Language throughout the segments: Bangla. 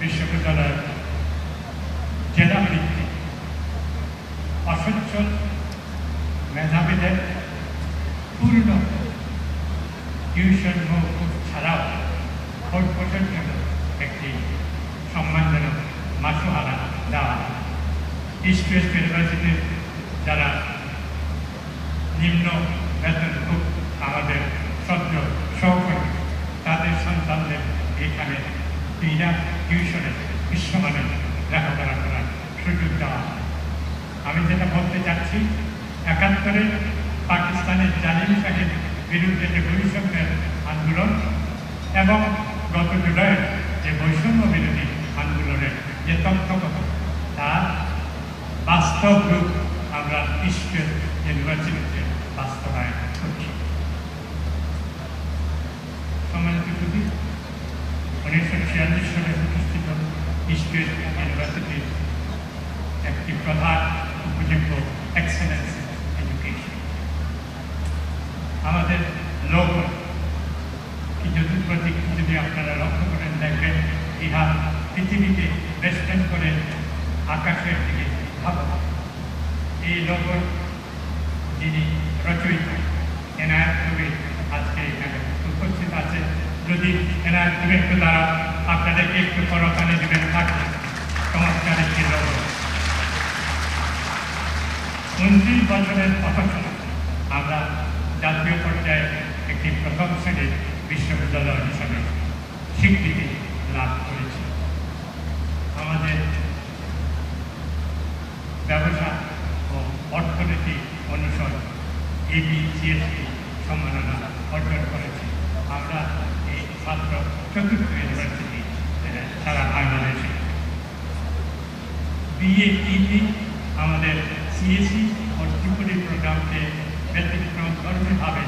বিশ্ববিদ্যালয়ের জেলা অসচ্ছল মেধাবীদের পূর্ণ টিউশন ছাড়াও ভোট জন্য একটি সম্মানজনক মাসুহারা দেওয়া ইস্ট ওয়েস্ট ইউনিভার্সিটির যারা নিম্ন বেতনভুক আমাদের সদ্য সহকর্মী, তাদের সন্তানদের এখানে বিনা টিউশনে, বিশ্বমানের লেখাপড়া করার সুযোগ দেওয়া হয়। আমি যেটা বলতে চাচ্ছি, একাত্তরে পাকিস্তানের জালিম শাহের বিরুদ্ধে যে বৈষম্যের আন্দোলন এবং গত জুলাইয়ের যে বৈষম্য বিরোধী আন্দোলনের যে তথ্যগত তার বাস্তব রূপ আমরা ইস্টের ইউনিভার্সিটিতে উনিশশো সালে প্রতিষ্ঠিত ইস্টের ইউনিভার্সিটির একটি প্রধান উপযোগ্য এক্সেলেন্স এডুকেশন আমাদের লোক, কি যদি যদি আপনারা লক্ষ্য করেন, দেখবেন ইহা পৃথিবীকে বেষ্টন করে আকাশের দিকে ভাবা এই লগর যিনি রচয়িতা এনায়ত আজকে এখানে উপস্থিত আছে যদি এনায়ত একটু দ্বারা আপনাদেরকে একটু করতালি দেবেন থাকে চমৎকার একটি লগর উনত্রিশ বছরের অপেক্ষা, আমরা জাতীয় পর্যায়ে একটি প্রথম শ্রেণির বিশ্ববিদ্যালয় হিসাবে স্বীকৃতি লাভ করেছি। আমাদের ব্যবসা ও অর্থনীতি অনুষদ এবি সিএসপি সম্মাননা অর্জন করেছি। আমরা এই ছাত্র চতুর্থ ইউনিভার্সিটি সারা বাংলাদেশে বিএ ইটি আমাদের সিএসি ও ত্রিপুরি প্রোগ্রামকে ব্যতিক্রম ধর্মীভাবে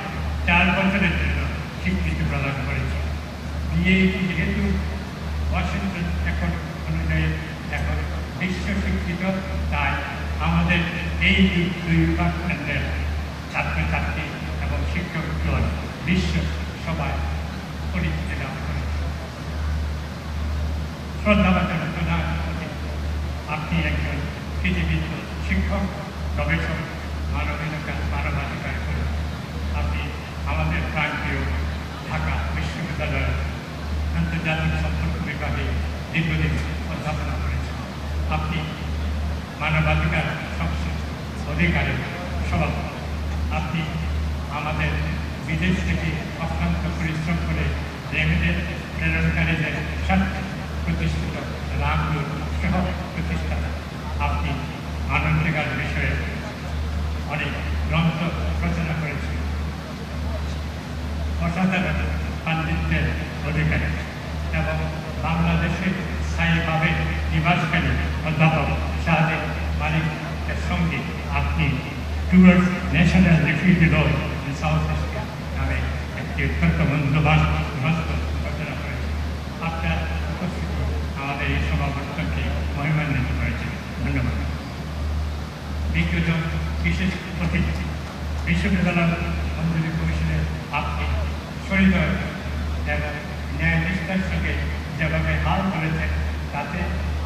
চার বছরের জন্য স্বীকৃতি প্রদান করেছে। বিএ যেহেতু ওয়াশিংটন এখন অনুযায়ী এখন বিশ্ব স্বীকৃত, তাই আমাদের এই দুই দুই ডিপার্টমেন্টের ছাত্রছাত্রী এবং শিক্ষক শিক্ষকগণ বিশ্ব সবাই পরিচিতি লাভ করেছে শ্রদ্ধাভাজন প্রধান আপনি একজন পৃথিবীর শিক্ষক গবেষক মানবিকতা মানবাধিকার করেন আপনি আমাদের প্রান্তীয় ঢাকা বিশ্ববিদ্যালয়ের আন্তর্জাতিক সম্পর্ক বিভাগে দীর্ঘদিন অধ্যাপনা করেছেন আপনি মানবাধিকার সংশ্লিষ্ট অধিকারের সভাপতি আপনি আমাদের বিদেশ থেকে অক্লান্ত পরিশ্রম করে রেমিডের প্রেরণকারীদের towards national refugee law in South Asia একটি অত্যন্ত মূল্যবান গ্রন্থ রচনা আপনার উপস্থিতি আমাদের এই সমাবর্তনকে মহিমান্বিত করেছে ধন্যবাদ বিজ্ঞজন বিশেষ অতিথি বিশ্ববিদ্যালয় মঞ্জুরি কমিশনের আপনি শহীদ এবং ন্যায় সঙ্গে যেভাবে হাল ধরেছেন তাতে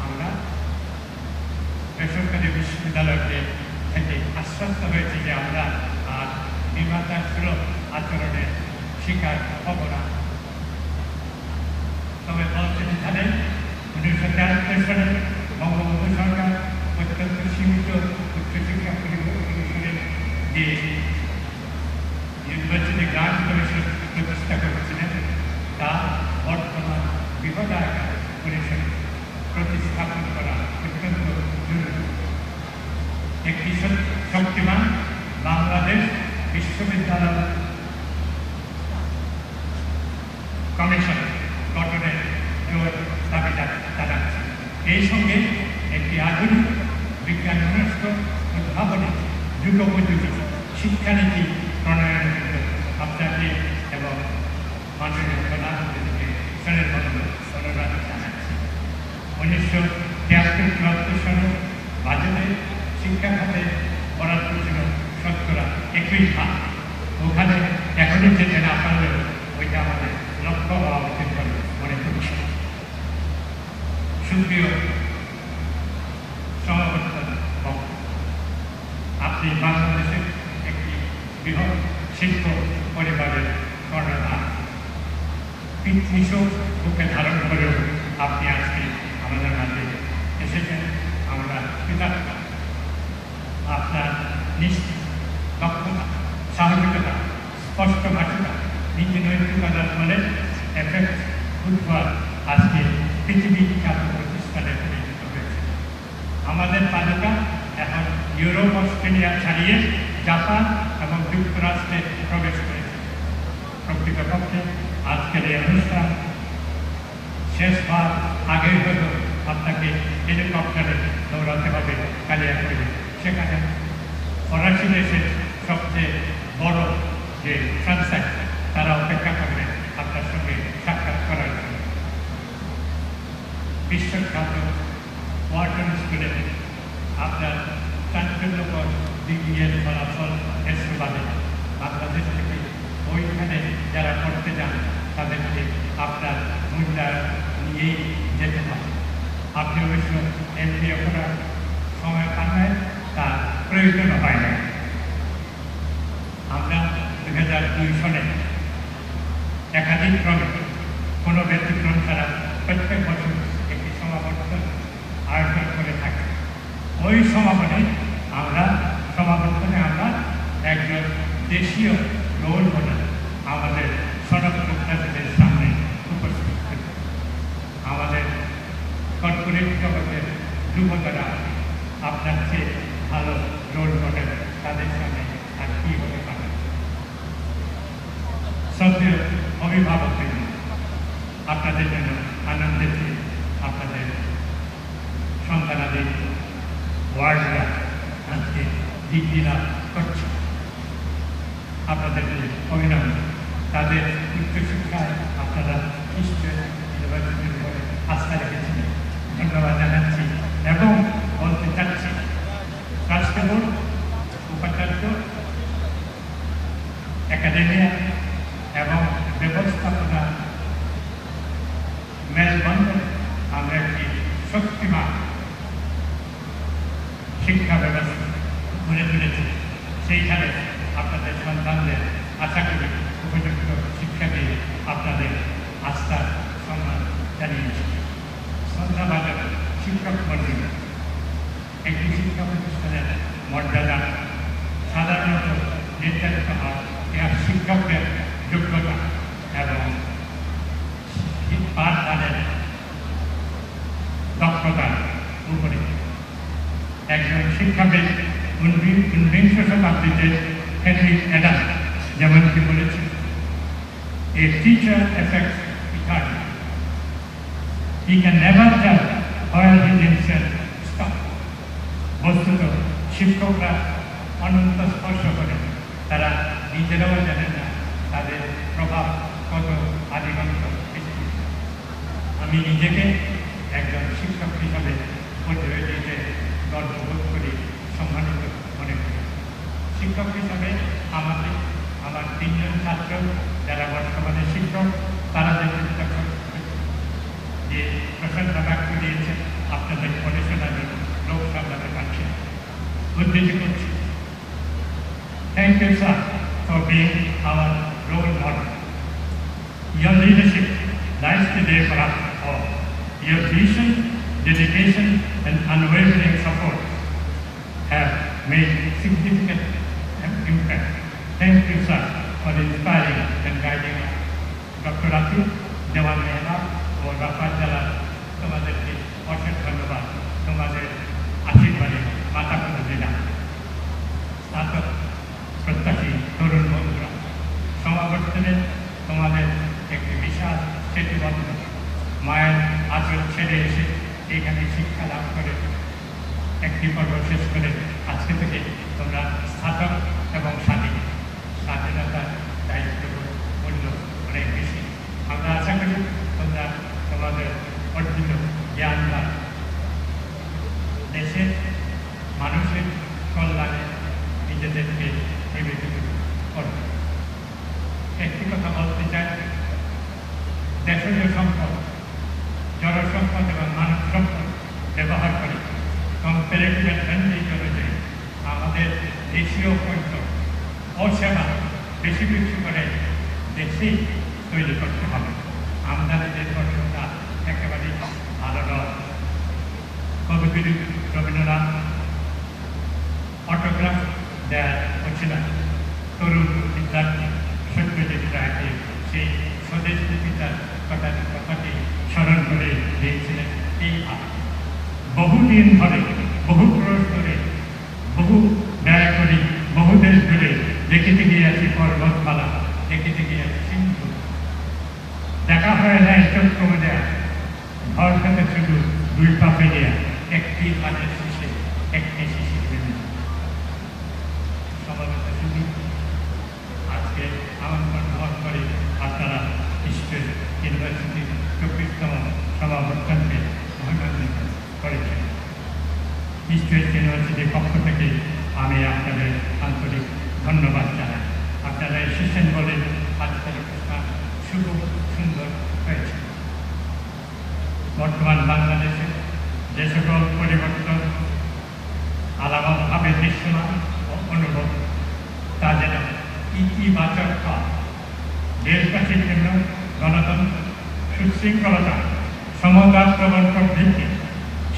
আমরা বেসরকারি বিশ্ববিদ্যালয়কে থেকে আশ্বস্ত হয়েছে যে আমরা আর নির্মাতার আচরণের শিকার হব না তবে বলতে জানেন উনিশশো তেরাত্তর সালে বঙ্গবন্ধু সরকার অত্যন্ত সীমিত উচ্চশিক্ষা পরিষদের যে ইউনিভার্সিটি গ্রান্ট প্রতিষ্ঠা করেছিলেন তা বর্তমান বিপদায়কার পরিষদ প্রতিস্থাপন করা অত্যন্ত জরুরি একটি শ- শক্তিমান বাংলাদেশ বিশ্ববিদ্যালয় কমিশন গঠনের জোর দাবি জা- এই সঙ্গে একটি আধুনিক বিজ্ঞান মনস্ক উদ্ভাবনী যুগোপযোগী শিক্ষানীতি প্রণয়নের জন্য আপনাকে এবং মাননীয় প্রধানমন্ত্রীকে সনের অনুরোধ জানাচ্ছি। উনিশশো তিয়াত্তর চুয়াত্তর সালে বাজেটে শিক্ষা খাতে বরাদ্দ ছিল শতকরা একুশ ভাগ। ওখানে এখনই যেতে না পারলেও ওইটা আমাদের লক্ষ্য হওয়া উচিত সুপ্রিয় সমাবর্তন আপনি বাংলাদেশের একটি বৃহৎ শিল্প পরিবারের কর্ণধার পিতৃশোক বুকে ধারণ করেও আপনি আজকে আমাদের মাঝে এসেছেন। আমরা কৃতজ্ঞ আপনার নিশ্চিত দক্ষতা সাহসিকতা স্পষ্ট ভাষিতা নীতি নৈতিকতার ফলে এফেক্ট ফুটবল আজকে পৃথিবী আমাদের তালিকা এখন ইউরোপ, অস্ট্রেলিয়া ছাড়িয়ে জাপান এবং যুক্তরাষ্ট্রে প্রবেশ করেছে। প্রকৃতপক্ষে আজকের এই অনুষ্ঠান শেষবার আগে হয়তো আপনাকে হেলিকপ্টারে দৌড়াতে হবে কালিয়াকৈরে। সেখানে ফরাসি দেশের সবচেয়ে বড় যে সানসাইট, তারা অপেক্ষা করবে আপনার সঙ্গে সাক্ষাৎ করার জন্য। বিশ্বখ্যাত ওয়ার্টন স্কুলে আপনার চাঞ্চল্যকর ডিগ্রির ফলাফল এসে সুবাদে বাংলাদেশ থেকে ওইখানে যারা পড়তে যান, তাদেরকে আপনার মূল্যায়ন নিয়েই যেতে হবে। আপনি অবশ্য এমপিএ করার সময় পান তার প্রয়োজন হয় না আমরা দু হাজার দুই সনে একাধিক ক্রমে কোনো ব্যতিক্রম ছাড়া প্রত্যেক বছর একটি সমাবর্তন আয়োজন করে থাকি ওই সমাপনে আমরা সমাবর্তনে আমরা একজন দেশীয় রোল মডেল আমাদের সড়ক যোদ্ধাদের সামনে উপস্থিত করি আমাদের কর্পোরেট জগতের যুবকরা আপনার চেয়ে ভালো রোল মডেল তাদের সামনে আর কি হতে পারে শ্রদ্ধেয় অভিভাবক আপনাদের জন্য আনন্দের যে আপনাদের সন্তানাদের ওয়ার্ডরা আজকে লাভ করছে। আপনাদেরকে অভিনন্দন, তাদের উচ্চশিক্ষায় আপনারা নিশ্চয় ইউনিভার্সিটির উপরে আস্থা রেখেছিলেন ধন্যবাদ জানাচ্ছি এবং বলতে চাচ্ছি রাষ্ট্র উপাচার্য, একাডেমিয়া এবং ব্যবস্থাপনা মেলবন্ধন, আমরা একটি শক্তিমান শিক্ষা ব্যবস্থা গড়ে তুলেছি। সেইখানে আপনাদের সন্তানদের আশা করি উপযুক্ত শিক্ষা দিয়ে আপনাদের আস্থা সম্মান জানিয়েছি। সন্ধ্যাবাজার শিক্ষক মন্ডলী একটি শিক্ষা প্রতিষ্ঠানের মর্যাদা সাধারণত নির্ধারিত হয় ইহা শিক্ষকদের যোগ্যতা এবং পাঠদানের দক্ষতার উপরে। একজন শিক্ষাবিদ উনবিং- ঊনবিংশ শতাব্দীতে হেনরি অ্যাডাম যেমনটি বলেছেন a teacher eternity He can never tell where he himself stopped. বস্তুত শিক্ষকরা অনন্ত স্পর্শ করেন তারা নিজেরাও জানেন না তাদের প্রভাব কত পৃথিবীতে। আমি নিজেকে একজন শিক্ষক হিসাবে পরিচয় দিতে গর্ববোধ শিক্ষক হিসাবে আমাকে আমার তিনজন ছাত্র যারা বর্তমানে শিক্ষক তারা যে চিন্তা করে যে প্রশংসা ব্যক্ত দিয়েছে আপনাদের পড়াশোনার জন্য লোক সামলাতে পারছে উদ্ধৃতি করছি thank you sir for being our role model Your leadership lies today for us all. Your vision, dedication, and unwavering support have made significant impact. Thank you, sir, for inspiring and guiding us. Dr. Rafi, দেওয়ান মেহরা ও রাফাত জালা তোমাদেরকে অশেষ ধন্যবাদ তোমাদের আশীর্বাদে মাথা করে দিলাম স্নাতক প্রত্যাশী তরুণ বন্ধুরা সমাবর্তনে তোমাদের একটি বিশাল সেতুবন্ধ মায়ের আচরণ ছেড়ে এসে এখানে শিক্ষা লাভ করে একটি পর্ব শেষ করে আজকে থেকে তোমরা স্নাতক এবং স্বাধীন স্বাধীনতার দায়িত্ববোধ মূল্য অনেক বেশি আমরা আশা করি তোমরা তোমাদের অর্জিত জ্ঞান লাভ দেশের মানুষের কল্যাণে নিজেদেরকে নিবেদিত করবে একটি কথা বলতে চাই দেশীয় সম্পদ জনসম্পদ এবং মানব সম্পদ কম্পারেটিভ অ্যাডভান্টেজ অনুযায়ী আমাদের দেশীয় পণ্য ও সেবা বেশি বেশি করে দেশেই তৈরি করতে হবে। আমদানি নির্ভরশীলতা একেবারেই ভালো নয়। কবিগুরু রবীন্দ্রনাথ অটোগ্রাফ দেওয়া হচ্ছিল তরুণ বিদ্যার্থী সত্যজিৎ রায়কে সেই স্বদেশ কথা কথাটি স্মরণ করে দিয়েছিলেন এই ভাব বহুদিন ধরে বহু ক্রোশ ধরে বহু ব্যয় করি, বহু দেশ ধরে দেখিতে গিয়েছি পর্বতমালা, দেখিতে গিয়েছি সিন্ধু। দেখা হয় না চক্রমে দেয়া ঘর থেকে শুধু দুই পা ফেলিয়া একটি পানের শেষে একটি শিশির সমাবেত শুধু আজকে আমন্ত্রণ গ্রহণ করে আপনারা ইস্টের ইউনিভার্সিটির চব্বিশতম সমাবর্তনকে অভিনন্দন করেছেন ইস্ট ইউনিভার্সিটির পক্ষ থেকে আমি আপনাদের আন্তরিক ধন্যবাদ জানাই। আপনারা এসেছেন বলে আজকের অনুষ্ঠান শুভ, সুন্দর হয়েছে। বর্তমান বাংলাদেশে যে সকল পরিবর্তন আলাদাভাবে দৃশ্যমান ও অনুভব, তা যেন ইতিবাচক হয়। দেশবাসীর জন্য গণতন্ত্র সুশৃঙ্খলতা সমতা প্রবর্তন ভিত্তি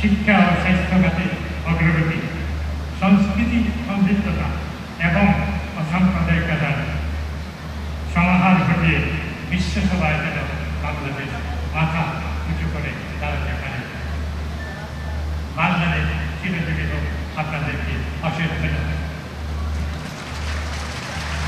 শিক্ষা ও স্বাস্থ্যখাতে অগ্রগতি সংস্কৃতি সমৃদ্ধতা এবং